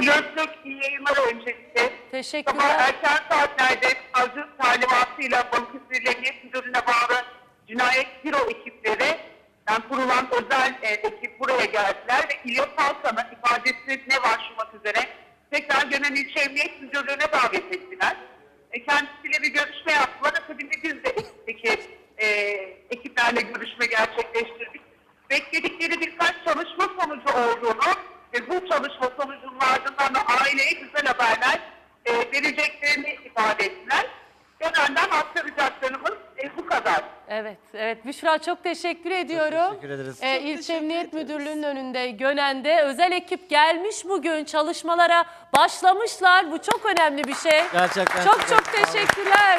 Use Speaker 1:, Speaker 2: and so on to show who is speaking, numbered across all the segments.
Speaker 1: Flörtlük iyi yayınlar öncelikle.
Speaker 2: Teşekkürler.
Speaker 1: Sabah erken saatlerde savcı talimatıyla Balıkesir Emniyet Müdürlüğü'ne bağlı cinayet büro ekipleri yani kurulan özel e, ekip buraya geldiler ve İlyas Halkan'ın ifadesine başvurmak üzere tekrar Gönen İlçe Emniyet Müdürlüğü'ne davet ettiler. E, kendisiyle bir görüşme yaptılar. Akabinde biz de ekipteki e, ekiplerle görüşme gerçekleştirdik. Bekledikleri birkaç çalışma sonucu olduğunu ve bu çalışma da aileye güzel haberler e, vereceklerini ifade ettiler. Gönen'den aktaracaklarımız e, bu kadar.
Speaker 2: Evet, evet. Büşra çok teşekkür ediyorum.
Speaker 3: teşekkür ederiz.
Speaker 2: Ee, İlçe Emniyet Müdürlüğü'nün önünde Gönen'de özel ekip gelmiş bugün çalışmalara başlamışlar. Bu çok önemli bir şey.
Speaker 3: Gerçekten
Speaker 2: Çok
Speaker 3: çok
Speaker 2: çok
Speaker 3: sağ olun.
Speaker 2: teşekkürler.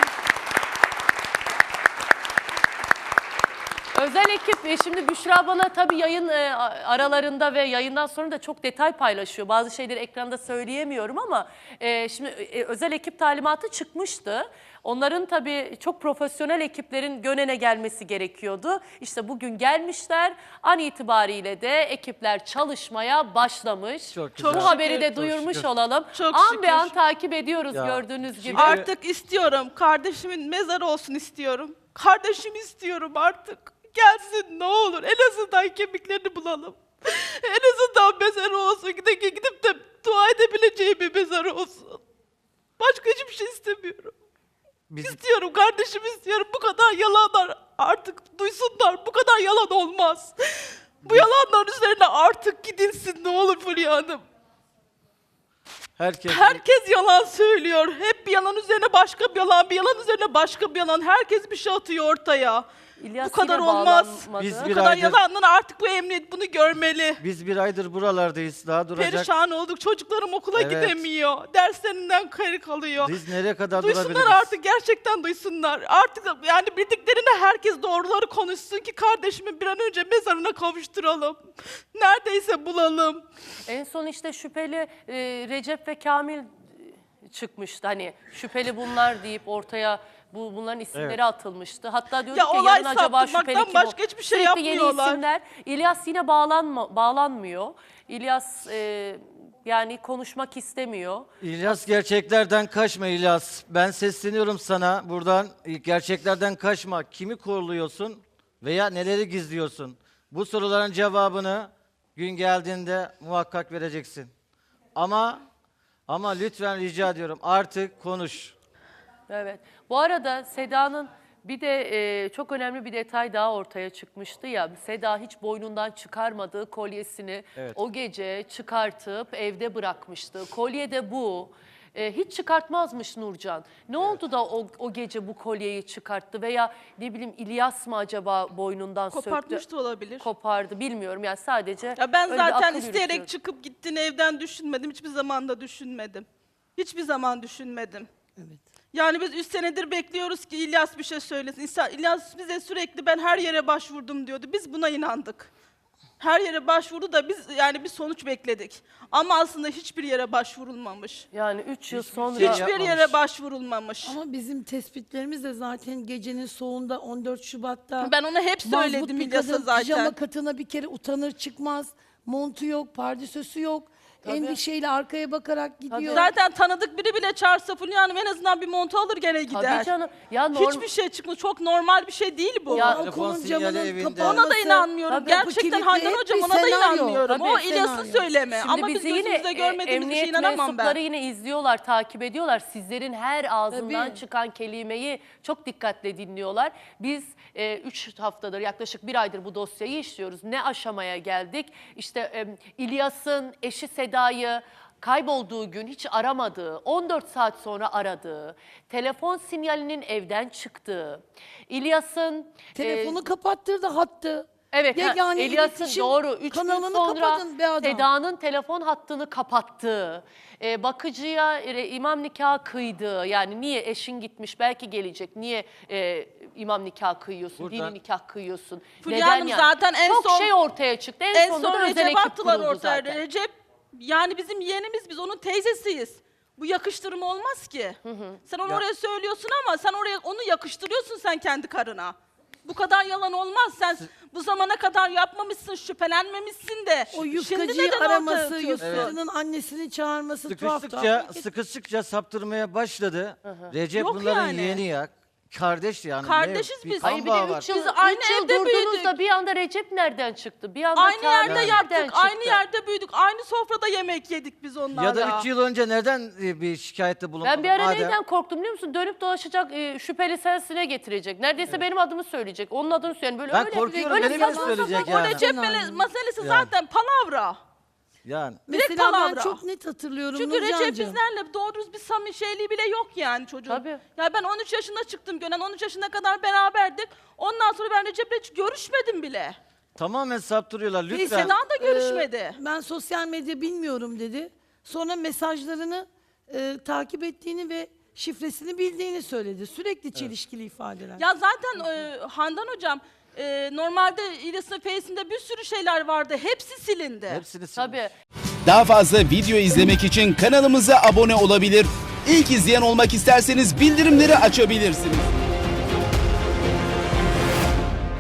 Speaker 2: Özel ekip e, şimdi Büşra bana tabii yayın e, aralarında ve yayından sonra da çok detay paylaşıyor. Bazı şeyleri ekranda söyleyemiyorum ama e, şimdi e, özel ekip talimatı çıkmıştı. Onların tabii çok profesyonel ekiplerin Gönen'e gelmesi gerekiyordu. İşte bugün gelmişler. An itibariyle de ekipler çalışmaya başlamış.
Speaker 3: Çok
Speaker 2: Bu
Speaker 3: güzel.
Speaker 2: haberi de duyurmuş
Speaker 3: şükür.
Speaker 2: olalım.
Speaker 4: Çok
Speaker 2: an be
Speaker 4: şükür.
Speaker 2: an takip ediyoruz
Speaker 3: Ya,
Speaker 2: gördüğünüz gibi.
Speaker 4: Artık istiyorum. Kardeşimin mezarı olsun istiyorum. Kardeşim istiyorum artık. Gelsin ne olur. En azından kemiklerini bulalım. En azından mezarı olsun. Gidip, gidip de dua edebileceğim bir mezarı olsun. Başka hiçbir şey istemiyorum.
Speaker 3: Biz,
Speaker 4: İstiyorum kardeşim istiyorum. Bu kadar yalanlar artık duysunlar. Bu kadar yalan olmaz. Bu yalanların üzerine artık gidilsin ne olur Fulya Hanım.
Speaker 3: herkes
Speaker 4: Herkes yalan söylüyor. Hep bir yalan üzerine başka bir yalan, bir yalan üzerine başka bir yalan. Herkes bir şey atıyor ortaya.
Speaker 2: İlyas
Speaker 4: bu kadar
Speaker 2: yine
Speaker 4: olmaz.
Speaker 2: bağlanmadı.
Speaker 3: Biz
Speaker 4: Bu
Speaker 3: Bir
Speaker 4: kadar
Speaker 3: aydır-
Speaker 4: yalandan artık bu emniyet bunu görmeli.
Speaker 3: biz bir aydır buralardayız. Daha duracak.
Speaker 4: Perişan olduk. Çocuklarım okula
Speaker 3: Evet.
Speaker 4: gidemiyor. Derslerinden kayır kalıyor.
Speaker 3: Biz nereye kadar
Speaker 4: Duysunlar
Speaker 3: durabiliriz?
Speaker 4: artık gerçekten duysunlar. Artık yani bildiklerine herkes doğruları konuşsun ki kardeşimi bir an önce mezarına kavuşturalım. Neredeyse bulalım.
Speaker 2: En son işte şüpheli e, Recep ve Kamil çıkmıştı. Hani şüpheli bunlar deyip ortaya bu bunların isimleri
Speaker 3: Evet.
Speaker 2: atılmıştı. Hatta diyorduk
Speaker 4: Ya
Speaker 2: ki
Speaker 4: olay
Speaker 2: yarın acaba
Speaker 4: saptırmaktan
Speaker 2: şüpheli kim
Speaker 4: başka
Speaker 2: o?
Speaker 4: hiçbir şey
Speaker 2: Sürekli yeni
Speaker 4: yapmıyorlar.
Speaker 2: isimler. İlyas yine bağlanma, bağlanmıyor. İlyas e, yani konuşmak istemiyor.
Speaker 3: İlyas gerçeklerden kaçma İlyas. Ben sesleniyorum sana buradan. Gerçeklerden kaçma. Kimi koruluyorsun veya neleri gizliyorsun? Bu soruların cevabını gün geldiğinde muhakkak vereceksin. Ama ama lütfen rica ediyorum artık konuş.
Speaker 2: Evet. Bu arada Seda'nın bir de e, çok önemli bir detay daha ortaya çıkmıştı ya. Seda hiç boynundan çıkarmadığı kolyesini
Speaker 3: Evet.
Speaker 2: o gece çıkartıp evde bırakmıştı. Kolye de bu. E, hiç çıkartmazmış Nurcan. Ne oldu da o, o gece bu kolyeyi çıkarttı veya ne bileyim İlyas mı acaba boynundan
Speaker 4: Kopartmış
Speaker 2: söktü?
Speaker 4: da olabilir.
Speaker 2: Kopardı bilmiyorum yani sadece
Speaker 4: Ya ben zaten isteyerek
Speaker 2: yürütüyor.
Speaker 4: çıkıp gittiğini evden düşünmedim. Hiçbir zaman da düşünmedim. Hiçbir zaman düşünmedim. Yani biz üç senedir bekliyoruz ki İlyas bir şey söylesin. İlyas bize sürekli ben her yere başvurdum diyordu. Biz buna inandık. Her yere başvurdu da biz yani bir sonuç bekledik. Ama aslında hiçbir yere başvurulmamış.
Speaker 2: Yani 3 yıl sonra
Speaker 3: şey
Speaker 4: Hiçbir yere başvurulmamış.
Speaker 5: Ama bizim tespitlerimiz de zaten gecenin soğunda 14 Şubat'ta.
Speaker 4: Ben onu hep
Speaker 5: mazbut
Speaker 4: söyledim
Speaker 5: bir
Speaker 4: İlyas'a
Speaker 5: kadın Pijama
Speaker 4: zaten.
Speaker 5: katına bir kere utanır çıkmaz. Montu yok, pardesüsü yok. Endişeyle arkaya bakarak gidiyor.
Speaker 4: Zaten tanıdık biri bile çağırsa Fulya Hanım en azından bir montu alır gene gider.
Speaker 2: Tabii canım. Ya norm-
Speaker 4: Hiçbir şey çıkmıyor. Çok normal bir şey değil bu.
Speaker 2: Ya-
Speaker 3: Telefon
Speaker 5: Balkonun
Speaker 3: sinyali
Speaker 5: camının
Speaker 3: evinde.
Speaker 5: kapanması,
Speaker 4: Ona da inanmıyorum.
Speaker 2: Tabii.
Speaker 4: Gerçekten
Speaker 5: kilitli,
Speaker 4: Handan
Speaker 5: hep
Speaker 4: Hocam
Speaker 5: bir
Speaker 4: ona da
Speaker 5: senaryo.
Speaker 4: inanmıyorum.
Speaker 5: Tabii,
Speaker 4: o İlyas'ın
Speaker 5: senaryo.
Speaker 4: söyleme.
Speaker 2: Şimdi
Speaker 4: Ama biz
Speaker 2: bizi yine
Speaker 4: gözümüzde
Speaker 2: e,
Speaker 4: görmediğimiz bir
Speaker 2: emniyet
Speaker 4: şey inanamam
Speaker 2: mensupları
Speaker 4: ben.
Speaker 2: yine izliyorlar, takip ediyorlar. Sizlerin her ağzından
Speaker 5: Tabii.
Speaker 2: çıkan kelimeyi çok dikkatle dinliyorlar. Biz 3 haftadır, yaklaşık bir aydır bu dosyayı işliyoruz. Ne aşamaya geldik? İşte e, İlyas'ın eşi Seda'yı kaybolduğu gün hiç aramadığı, 14 saat sonra aradığı, telefon sinyalinin evden çıktığı, İlyas'ın... e,
Speaker 5: Telefonu kapattırdı hattı.
Speaker 2: Evet,
Speaker 5: Yegane
Speaker 2: Elias'ın
Speaker 5: iletişim
Speaker 2: doğru. Üç gün
Speaker 5: kanalını
Speaker 2: sonra. Seda'nın telefon hattını kapattı. Ee, bakıcıya e, imam nikahı kıydı. Yani niye eşin gitmiş belki gelecek. Niye e, imam nikahı kıyıyorsun,
Speaker 3: Buradan-
Speaker 2: dini nikah kıyıyorsun?
Speaker 4: Fulya Hanım zaten en
Speaker 2: Çok
Speaker 4: son-
Speaker 2: şey ortaya çıktı. En,
Speaker 4: En
Speaker 2: sonunda
Speaker 4: son Recep attılar ortaya.
Speaker 2: zaten.
Speaker 4: Recep yani bizim yeğenimiz biz onun teyzesiyiz. Bu yakıştırma olmaz ki. Sen onu
Speaker 3: Ya-
Speaker 4: oraya söylüyorsun ama sen oraya onu yakıştırıyorsun sen kendi karına. Bu kadar yalan olmaz. Sen bu zamana kadar yapmamışsın, şüphelenmemişsin de.
Speaker 5: O
Speaker 4: Şimdi
Speaker 5: yufkacıyı
Speaker 4: neden ortaya
Speaker 5: araması,
Speaker 4: atıyorsun?
Speaker 5: yufkacının annesini çağırması tuhaf
Speaker 3: Sıkıştıkça, sıkıştıkça saptırmaya başladı. Recep
Speaker 4: Yok
Speaker 3: bunların
Speaker 4: yani.
Speaker 3: yeğeni ya. Kardeş yani. Ne-
Speaker 4: Kardeşiz biz. Ay bir de
Speaker 3: bağı
Speaker 2: Üç
Speaker 3: var.
Speaker 2: yıl,
Speaker 4: Biz
Speaker 2: üç
Speaker 4: aynı
Speaker 2: yıl
Speaker 4: evde büyüdük.
Speaker 2: da bir anda Recep nereden çıktı? Bir anda
Speaker 4: Aynı
Speaker 2: Kamil
Speaker 4: yerde
Speaker 2: nereden
Speaker 4: yaptık,
Speaker 2: çıktı?
Speaker 4: aynı yerde büyüdük, aynı sofrada yemek yedik biz onlarla.
Speaker 3: Ya da 3 yıl önce neden e, bir şikayette bulunmadın?
Speaker 2: Ben bir ara
Speaker 3: Madem-
Speaker 2: neyden korktum biliyor musun? Dönüp dolaşacak e, şüpheli sensine getirecek. Neredeyse benim adımı söyleyecek. Onun adını söyleyecek. Böyle
Speaker 3: Ben
Speaker 2: öyle,
Speaker 3: korkuyorum,
Speaker 2: öyle
Speaker 3: beni bile
Speaker 2: saçma
Speaker 3: söyleyecek
Speaker 2: sapan-
Speaker 3: yani.
Speaker 4: Recep
Speaker 5: Yani.
Speaker 4: mele- meselesi
Speaker 3: Yani.
Speaker 4: zaten palavra.
Speaker 3: Yani.
Speaker 4: Direkt
Speaker 5: Mesela ben çok net hatırlıyorum
Speaker 4: Çünkü Recep
Speaker 5: Nurcancığım.
Speaker 4: bizlerle doğru düz bir samimi şeyliği bile yok yani çocuğun.
Speaker 2: Tabii.
Speaker 4: Ya ben 13 yaşında çıktım Gönen, 13 yaşına kadar beraberdik. Ondan sonra ben Recep'le hiç görüşmedim bile.
Speaker 3: Tamamen saptırıyorlar lütfen.
Speaker 4: Seda da görüşmedi.
Speaker 5: Ee, ben sosyal medya bilmiyorum dedi. Sonra mesajlarını e, takip ettiğini ve şifresini bildiğini söyledi. Sürekli çelişkili ifadeler.
Speaker 4: Ya zaten e, Handan hocam e, normalde İlyas'ın Face'inde bir sürü şeyler vardı. Hepsi silindi.
Speaker 3: Hepsini sil-
Speaker 2: Tabii.
Speaker 6: Daha fazla video izlemek için kanalımıza abone olabilir. İlk izleyen olmak isterseniz bildirimleri açabilirsiniz.